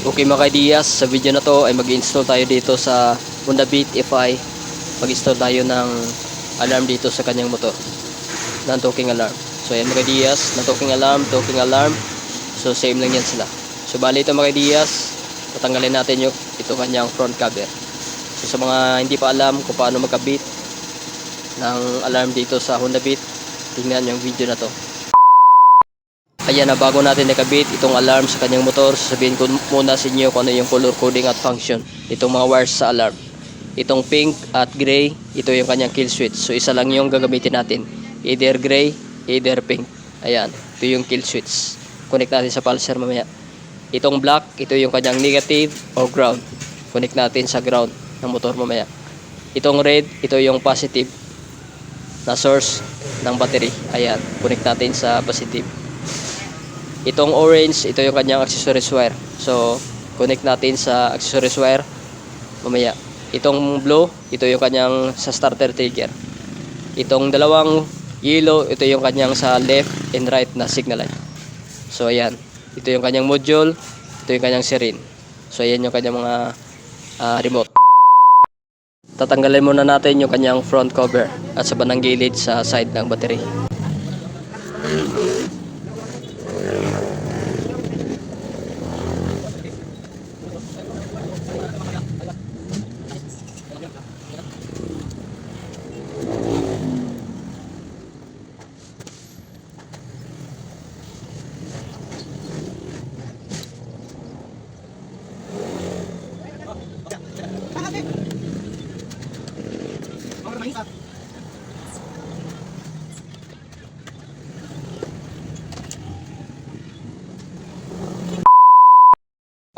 Okay mga kaidiyas, sa video na to ay mag-install tayo dito sa Honda Beat FI. Mag-install tayo ng alarm dito sa kanyang motor. ng talking alarm. So yan mga kaidiyas, ng talking alarm, talking alarm. So same lang yan sila. So bali ito mga kaidiyas, tatanggalin natin yung ito kanyang front cover. So sa mga hindi pa alam kung paano magkabit ng alarm dito sa Honda Beat, tingnan yung video na to. Ayan na bago natin nakabit itong alarm sa kanyang motor, sasabihin ko muna sa inyo kung ano yung color coding at function. Itong mga wires sa alarm. Itong pink at gray, ito yung kanyang kill switch. So isa lang yung gagamitin natin. Either gray, either pink. Ayan, ito yung kill switch. Connect natin sa pulsar mamaya. Itong black, ito yung kanyang negative o ground. Connect natin sa ground ng motor mamaya. Itong red, ito yung positive na source ng battery. Ayan, connect natin sa positive. Itong orange, ito yung kanyang accessories wire. So, connect natin sa accessories wire mamaya. Itong blue, ito yung kanyang sa starter trigger. Itong dalawang yellow, ito yung kanyang sa left and right na signal light. So, ayan. Ito yung kanyang module, ito yung kanyang siren. So, ayan yung kanyang mga ah, remote. Tatanggalin muna natin yung kanyang front cover at sa bandang gilid sa side ng battery.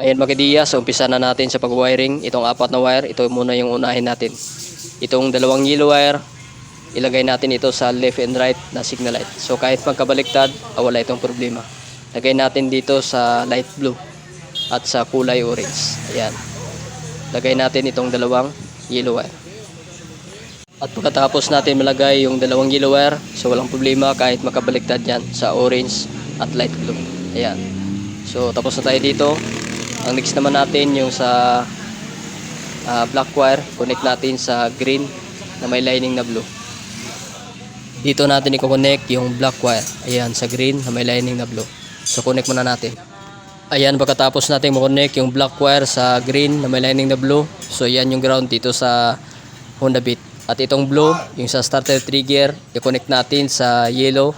Ayan mga kadiya, so umpisa na natin sa pag-wiring. Itong apat na wire, ito muna yung unahin natin. Itong dalawang yellow wire, ilagay natin ito sa left and right na signal light. So kahit magkabaliktad, ah, wala itong problema. Lagay natin dito sa light blue at sa kulay orange. Ayan. Lagay natin itong dalawang yellow wire. At pagkatapos natin malagay yung dalawang yellow wire, so walang problema kahit makabaliktad yan sa orange at light blue. Ayan. So tapos na tayo dito. Ang next naman natin yung sa ah, black wire, connect natin sa green na may lining na blue. Dito natin i-connect yung black wire. Ayan, sa green na may lining na blue. So connect muna natin. Ayan, pagkatapos natin ma-connect yung black wire sa green na may lining na blue. So yan yung ground dito sa Honda Beat. At itong blue, yung sa starter trigger, i-connect natin sa yellow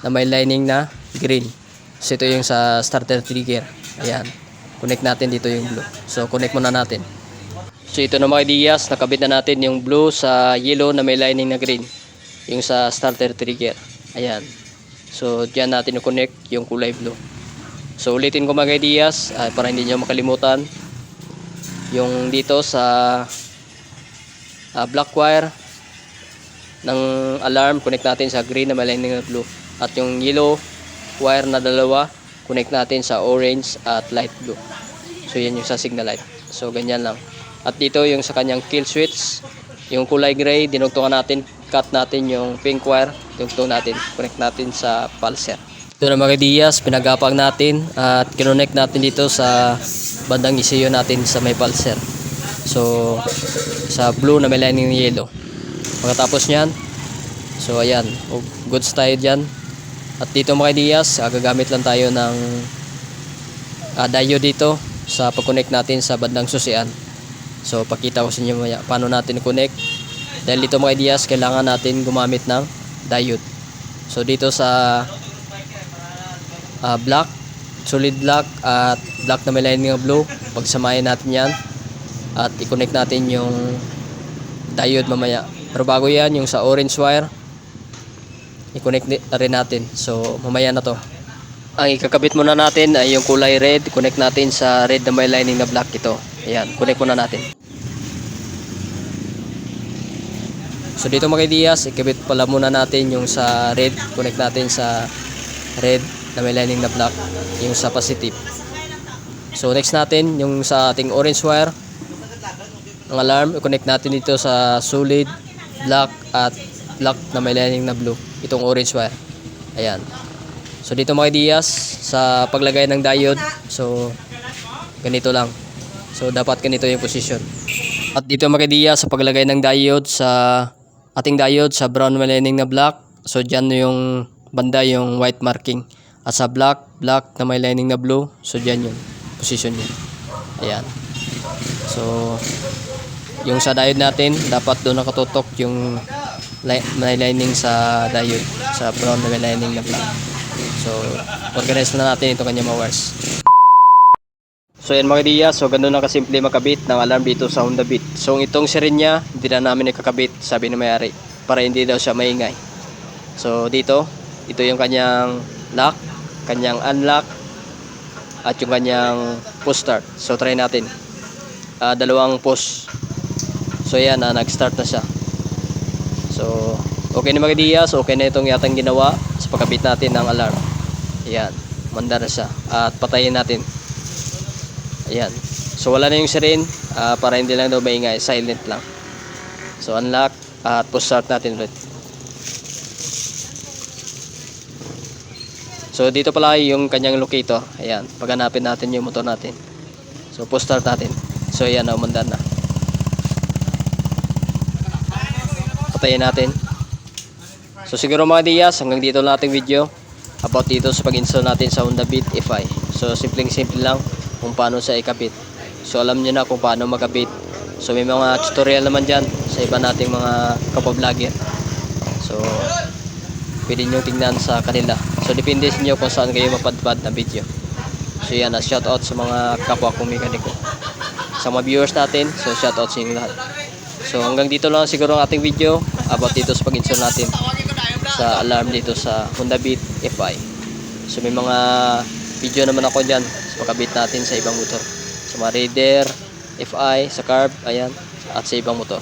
na may lining na green. So ito yung sa starter trigger. Ayan. Connect natin dito yung blue. So connect muna natin. So ito na mga ideas, nakabit na natin yung blue sa yellow na may lining na green. Yung sa starter trigger. Ayan. So diyan natin i-connect yung kulay blue. So ulitin ko mga ideas ah, para hindi nyo makalimutan. Yung dito sa ah, black wire ng alarm, connect natin sa green na may lining na blue. At yung yellow wire na dalawa, connect natin sa orange at light blue. So yan yung sa signal light. So ganyan lang. At dito yung sa kanyang kill switch, yung kulay gray, dinugtungan natin, cut natin yung pink wire, dinugtong natin, connect natin sa pulser. Ito na mga diyas, pinagapang natin at kinonect natin dito sa bandang ECU natin sa may pulser. So sa blue na may lining ng yellow. Pagkatapos niyan, so ayan, goods tayo dyan. At dito mga diyas, ah, gagamit lang tayo ng uh, diode dito sa pag-connect natin sa bandang susian. So pakita ko sa inyo maya paano natin connect. Dahil dito mga ideas, kailangan natin gumamit ng diode. So dito sa ah, black, solid black at black na may lining ng blue, pagsamahin natin yan at i-connect natin yung diode mamaya. Pero bago yan, yung sa orange wire, i-connect rin natin. So mamaya na to. Ang ikakabit muna natin ay yung kulay red. Connect natin sa red na may lining na black ito. Ayan, connect muna natin. So dito mga ideas, ikabit pala muna natin yung sa red. Connect natin sa red na may lining na black. Yung sa positive. So next natin, yung sa ating orange wire. Ang alarm, i-connect natin dito sa solid, black at black na may lining na blue. Itong orange wire. Ayan. So dito mga ideas sa paglagay ng diode. So ganito lang. So dapat ganito yung position. At dito mga kaidiya sa paglagay ng diode sa ating diode sa brown lining na black. So dyan yung banda yung white marking. At sa black, black na may lining na blue. So dyan yung position niya. Ayan. So yung sa diode natin, dapat doon nakatutok yung may lining sa diode sa brown na may lining na black. So, organize na natin ito kanya mga wires. So yan mga diya, so ganun na kasimple makabit ng alarm dito sa Honda Beat. So itong siren niya, hindi na namin ikakabit, sabi ni may-ari, para hindi daw siya maingay. So dito, ito yung kanyang lock, kanyang unlock, at yung kanyang push start. So try natin. Ah, dalawang push. So yan, na nag-start na siya. So, okay na mga diya, so okay na itong yatang ginawa sa pagkabit natin ng alarm. Ayan, manda na siya. At patayin natin. Ayan. So wala na yung siren ah, para hindi lang daw maingay, silent lang. So unlock at push start natin ulit. So dito pala yung kanyang locator. Ayan, paghanapin natin yung motor natin. So push start natin. So ayan, na umundan na. Patayin natin. So siguro mga diyas, hanggang dito lang ating video about dito sa pag-install natin sa Honda Beat FI. So simpleng simple lang kung paano siya ikabit. So alam niyo na kung paano magkabit. So may mga tutorial naman dyan sa iba nating mga kapwa-vlogger. So pwede nyo tingnan sa kanila. So depende sa inyo kung saan kayo mapadpad na video. So yan, uh, shout out sa mga kapwa kong mekaniko. Sa mga viewers natin, so shout out sa inyo lahat. So hanggang dito lang siguro ang ating video about dito sa pag-install natin sa alarm dito sa Honda Beat FI. So may mga video naman ako dyan sa pagkabit natin sa ibang motor. Sa mga Raider, FI, sa carb, ayan, at sa ibang motor.